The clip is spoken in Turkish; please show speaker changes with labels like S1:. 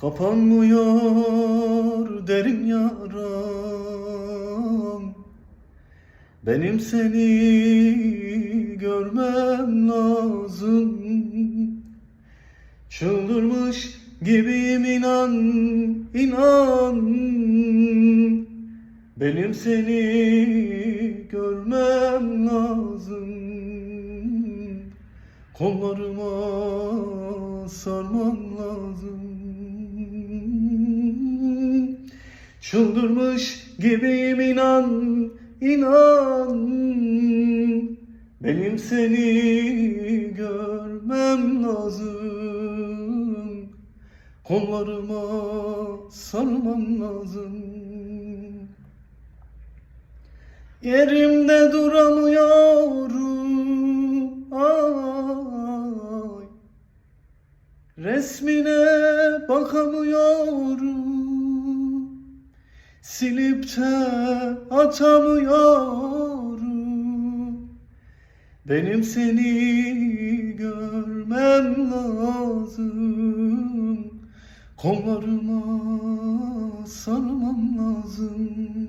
S1: Kapanmıyor derin yaram. Benim seni görmem lazım. Çıldırmış gibiyim inan, inan. Benim seni görmem lazım. Kollarıma Çıldırmış gibiyim inan, inan. Benim seni görmem lazım. Kollarıma sarman lazım. Yerimde duramıyorum. Ay Resmine bakamıyorum Silip de atamıyorum. Benim seni görmem lazım. Kollarıma sarmam lazım